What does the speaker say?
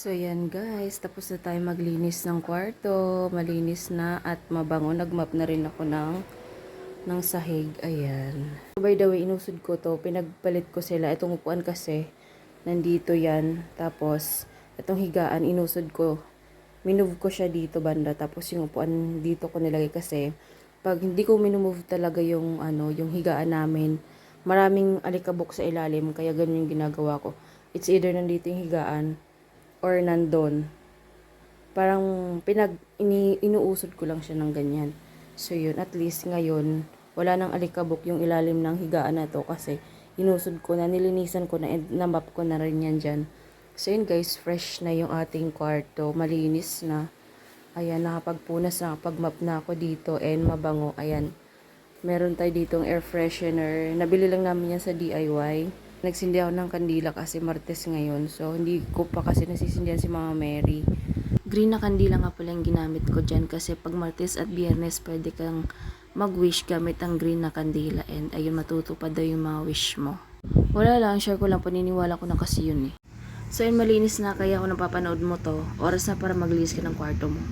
So yan guys, tapos na tayo maglinis ng kwarto, malinis na at mabango. Nagmap na rin ako ng, ng sahig, ayan. By the way, inusod ko to, pinagpalit ko sila. Itong upuan kasi, nandito yan. Tapos, itong higaan, inusod ko. Minove ko siya dito banda, tapos yung upuan dito ko nilagay kasi, pag hindi ko minumove talaga yung, ano, yung higaan namin, maraming alikabok sa ilalim, kaya ganyan yung ginagawa ko. It's either nandito yung higaan, or nandun. Parang pinag ini, inuusod ko lang siya ng ganyan. So yun, at least ngayon wala nang alikabok yung ilalim ng higaan na to kasi inusod ko na, nilinisan ko na, and namap ko na rin yan dyan. So yun guys, fresh na yung ating kwarto, malinis na. Ayan, nakapagpunas, nakapagmap na ako dito and mabango. Ayan, meron tayo ditong air freshener. Nabili lang namin yan sa DIY. Nagsindi ako ng kandila kasi Martes ngayon. So, hindi ko pa kasi nasisindihan si Mama Mary. Green na kandila nga pala yung ginamit ko dyan kasi pag Martes at Biyernes pwede kang mag-wish gamit ang green na kandila and ayun matutupad daw yung mga wish mo. Wala lang, share ko lang paniniwala ko na kasi yun eh. So, yun malinis na kaya kung napapanood mo to, oras na para maglinis ka ng kwarto mo.